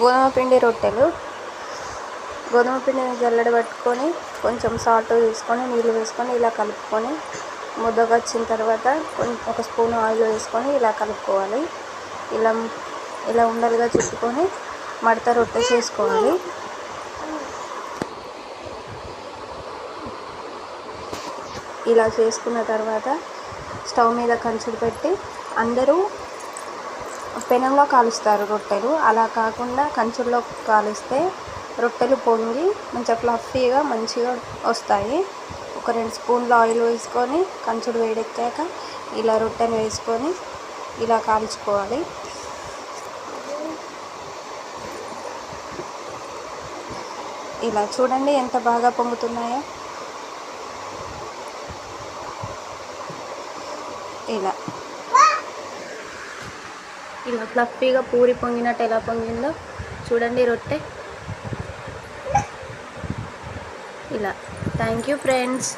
గోధుమ పిండి రొట్టెలు. గోధుమ పిండిని జల్లెడ పట్టుకొని కొంచెం సాల్ట్ వేసుకొని నీళ్ళు వేసుకొని ఇలా కలుపుకొని ముద్దగా వచ్చిన తర్వాత ఒక స్పూన్ ఆయిల్ వేసుకొని ఇలా కలుపుకోవాలి. ఇలా ఇలా ఉండలుగా చుట్టుకొని మడత రొట్టె చేసుకోవాలి. ఇలా చేసుకున్న తర్వాత స్టవ్ మీద కంచుడు పెట్టి అందరూ పెనంలో కాలుస్తారు రొట్టెలు. అలా కాకుండా కంచుల్లో కాలుస్తే రొట్టెలు పొంగి మంచిగా ఫ్లఫీగా మంచిగా వస్తాయి. ఒక రెండు స్పూన్లు ఆయిల్ వేసుకొని కంచుడు వేడెక్కాక ఇలా రొట్టెను వేసుకొని ఇలా కాల్చుకోవాలి. ఇలా చూడండి ఎంత బాగా పొంగుతున్నాయో. ఇలా ఇలా ఫ్లఫీగా పూరి పొంగినట్టు ఎలా పొంగిందో చూడండి రొట్టె. ఇలా. Thank you friends